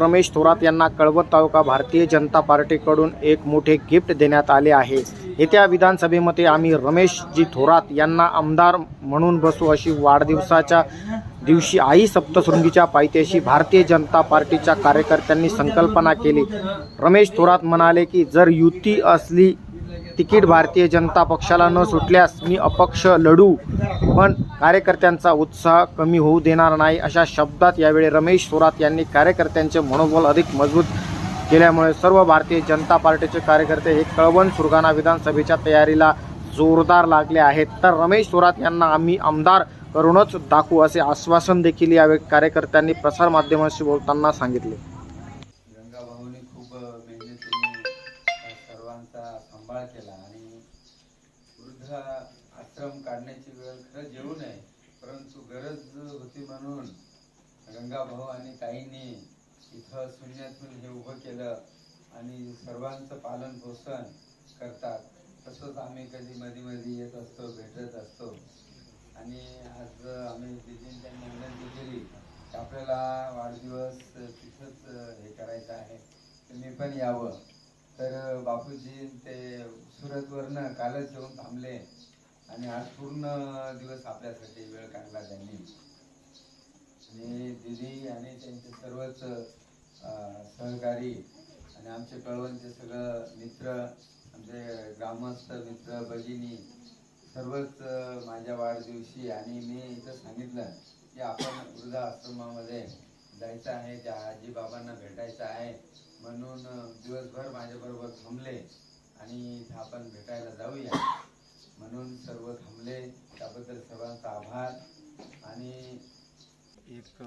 रमेश थोरात यांना कळवत तालुका भारतीय जनता पार्टीकडून एक मोठे गिफ्ट देण्यात आले आहे. येत्या विधानसभेमध्ये आम्ही रमेशजी थोरात यांना आमदार म्हणून बसू अशी वाढदिवसाच्या दिवशी आई सप्तशृंगीच्या पायथ्याशी भारतीय जनता पार्टीच्या कार्यकर्त्यांनी संकल्पना केली. रमेश थोरात म्हणाले की जर युती असली तिकीट भारतीय जनता पक्षाला न सुटल्यास मी अपक्ष लढू पण कार्यकर्त्यांचा उत्साह कमी होऊ देणार नाही अशा शब्दात यावेळी रमेश थोरात यांनी कार्यकर्त्यांचे मनोबल अधिक मजबूत केल्यामुळे सर्व भारतीय जनता पार्टीचे कार्यकर्ते हे कळवण सुरगाणा विधानसभेच्या तयारीला जोरदार लागले आहेत. तर रमेश थोरात यांना आम्ही आमदार करूनच दाखवू असे आश्वासन देखील यावेळी कार्यकर्त्यांनी प्रसारमाध्यमांशी बोलताना सांगितले. आश्रम काढण्याची वेळ खरंच येऊ नये. परंतु गरज होती म्हणून गंगाभाऊ आणि ताईंनी इथं शून्यातून हे उभं केलं आणि सर्वांचं पालन पोषण करतात. तसंच आम्ही कधी मध्ये मध्ये येत असतो भेटत असतो. आणि आज आम्ही दिदींच्या त्यांनी विनंती केली की आपल्याला वाढदिवस तिथंच हे करायचं आहे. मी पण यावं. तर बापूजी ते सुरतवरनं कालच येऊन थांबले. आणि आज पूर्ण दिवस आपल्यासाठी वेळ काढला त्यांनी. आणि दिदी आणि त्यांचे सर्वच सहकारी आणि आमचे कळवणचे सगळं मित्र आमचे ग्रामस्थ मित्र भगिनी सर्वच माझ्या वाढदिवशी आणि मी इथं सांगितलं की आपण वृद्धाश्रमामध्ये जायचं आहे त्या आजीबाबांना भेटायचं आहे. म्हणून दिवसभर माझ्याबरोबर थांबले आणि इथं आपण भेटायला जाऊया. म्हणून सर्व थांबले. त्याबद्दल सर्वांचा आभार. आणि एक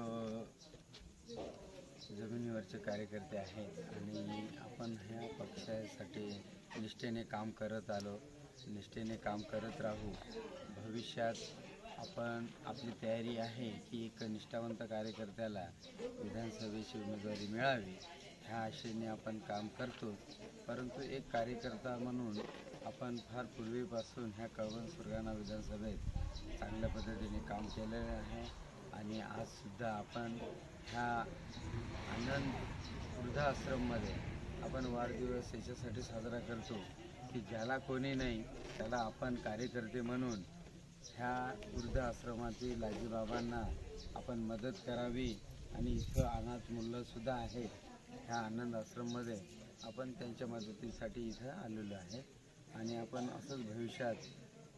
जमिनीवरचे कार्यकर्ते आहेत आणि आपण ह्या पक्षासाठी निष्ठेने काम करत आलो. निष्ठेने काम करत राहू. भविष्यात आपण आपली तयारी आहे की एक निष्ठावंत कार्यकर्त्याला विधानसभेची उमेदवारी मिळावी. ह्या आशेने आपण काम करतो. परंतु एक कार्यकर्ता म्हणून आपण फार पूर्वीपासून ह्या कळवण सुरगाणा विधानसभेत चांगल्या पद्धतीने काम केलेलं आहे आणि आजसुद्धा आपण ह्या आनंद वृद्धाश्रममध्ये आपण वाढदिवस याच्यासाठी साजरा करतो की ज्याला कोणी नाही त्याला आपण कार्यकर्ते म्हणून ह्या वृद्धाश्रमातील आजीबाबांना आपण मदत करावी आणि इथं अनाथ मुलंसुद्धा आहेत. ह्या आनंद आश्रममध्ये आपण त्यांच्या मदतीसाठी इथं आलेलो आहे. आणि आपण असंच भविष्यात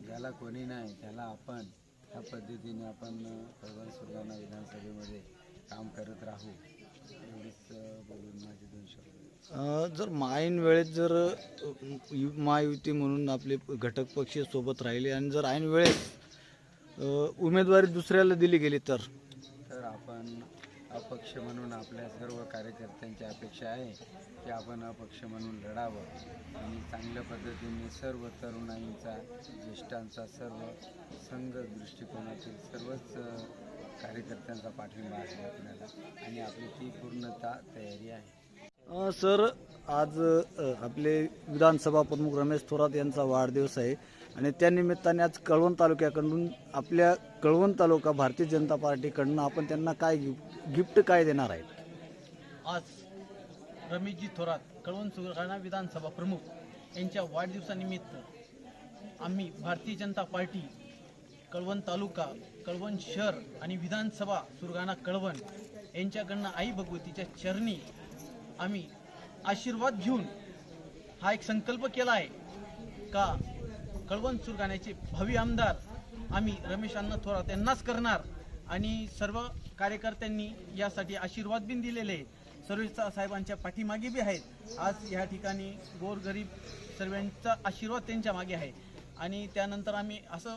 ज्याला कोणी नाही त्याला आपण ह्या पद्धतीने आपण कळवण सुरगाणा विधानसभेमध्ये काम करत राहू. एवढीच बोलून माझे दोन शब्द. जर माईन वेळेत जर यु- महायुती म्हणून आपले घटक पक्ष सोबत राहिले आणि जर ऐन वेळेस उमेदवारी दुसऱ्याला दिली गेली तर? अपक्ष म्हणून आपल्या सर्व कार्यकर्त्यांची अपेक्षा आहे की आपण अपक्ष म्हणून लढावं. आणि चांगल्या पद्धतीने सर्व तरुणाईंचा ज्येष्ठांचा सर्व संघ दृष्टिकोनातील सर्वच कार्यकर्त्यांचा पाठिंबा आहे आपल्याला. आणि आपली ती पूर्णता तयारी आहे. अ, सर आज अ, आपले विधानसभा प्रमुख रमेश थोरात यांचा वाढदिवस आहे. आणि त्या निमित्ताने आज कळवण तालुक्याकडून आपल्या कळवण तालुका भारतीय जनता पार्टीकडनं आपण त्यांना काय गिफ्ट गिफ्ट काय देणार आहेत? आज रमेशजी थोरात कळवण सुरगाणा विधानसभा प्रमुख यांच्या वाढदिवसानिमित्त आम्ही भारतीय जनता पार्टी कळवण तालुका कळवण शहर आणि विधानसभा सुरगाणा कळवण यांच्याकडनं आई भगवतीच्या चरणी आम्ही आशीर्वाद घेऊन हा एक संकल्प केला आहे का कळवण सुरगाण्याचे भावी आमदार आम्ही रमेश अण्णा थोरात यांनाच करणार. आणि सर्व कार्यकर्त्यांनी यासाठी आशीर्वाद बिन दिलेले आहेत. सर्वसा साहेबांच्या पाठीमागे बी आहेत. आज या ठिकाणी गोरगरीब सर्वांचा आशीर्वाद त्यांच्या मागे आहे. आणि त्यानंतर आम्ही असं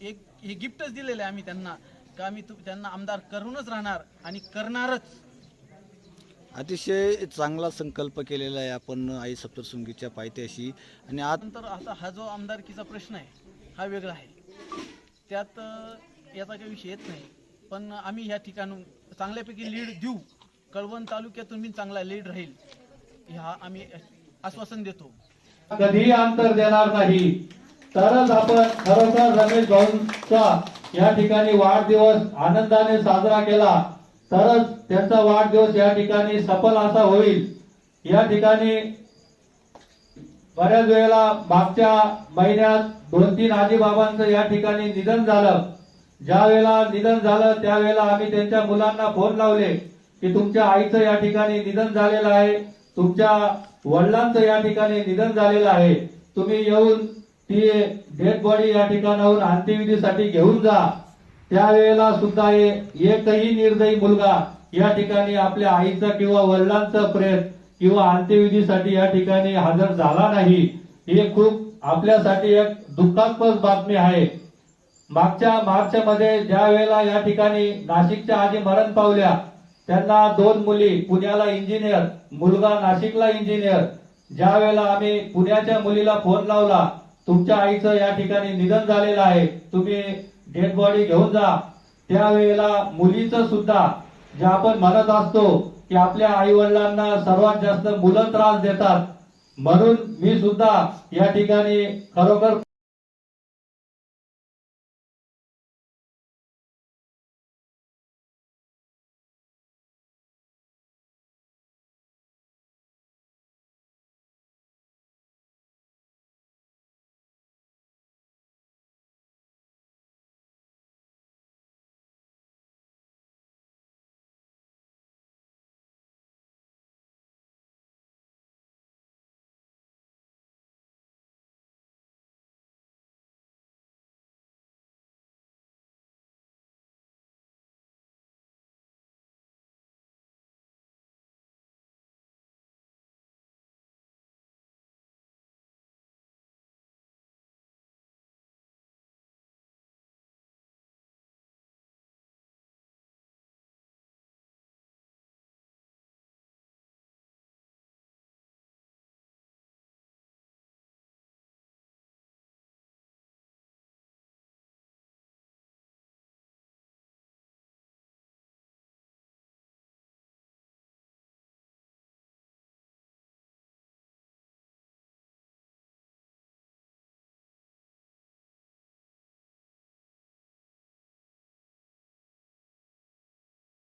एक हे गिफ्टच दिलेलं आहे आम्ही त्यांना का आम्ही तू त्यांना आमदार करूनच राहणार आणि करणारच. अतिशय चांगला संकल्प केलेला आहे आपण आई सप्तशृंगीच्या पायथ्याशी. आणि आज नंतर आता हा जो आमदारकीचा प्रश्न आहे हा वेगळा आहे. त्यात अ, याचा काही विषय येत नाही. पण आम्ही ह्या ठिकाणून चांगल्यापैकी लीड देऊ. कळवण तालुक्यातून बी चांगला लीड राहील ह्या आम्ही आश्वासन देतो. कधीही अंतर देणार नाही. तरच आपण खरोखर रमेश भाऊंचा या ठिकाणी वाढदिवस आनंदाने साजरा केला. तरच त्यांचा वाढदिवस या ठिकाणी सफल असा होईल. या ठिकाणी बऱ्याच वेळेला मागच्या महिन्यात दोन तीन आजीबाबांचं या ठिकाणी निधन झालं. ज्या वेळेला निधन झालं त्यावेळेला आम्ही त्यांच्या मुलांना फोन लावले की तुमच्या आईचं या ठिकाणी निधन झालेलं आहे. तुमच्या वडिलांचं या ठिकाणी निधन झालेलं आहे. तुम्ही येऊन ती डेड बॉडी या ठिकाणाहून अंत्यविधीसाठी घेऊन जा. त्यावेळेला सुद्धा एकही निर्दयी मुलगा या ठिकाणी आपल्या आईचा किंवा वडिलांचं प्रेत किंवा अंत्यविधीसाठी या ठिकाणी हजर झाला नाही. हे खूप आपल्यासाठी एक दुःखास्पद बातमी आहे. मागच्या मार्च मध्ये ज्या वेळेला या ठिकाणी नाशिकच्या आधी मरण पावल्या त्यांना दोन मुली पुण्याला इंजिनियर मुलगा नाशिकला इंजिनियर. ज्या वेळेला आम्ही पुण्याच्या मुलीला फोन लावला तुमच्या आईचं या ठिकाणी निधन झालेलं आहे तुम्ही डेड बॉडी घेऊन जा. त्यावेळेला मुलीचं सुद्धा जे आपण म्हणत असतो की आपल्या आई वडिलांना सर्वात जास्त मुलं त्रास देतात. म्हणून मी सुद्धा या ठिकाणी खरोखर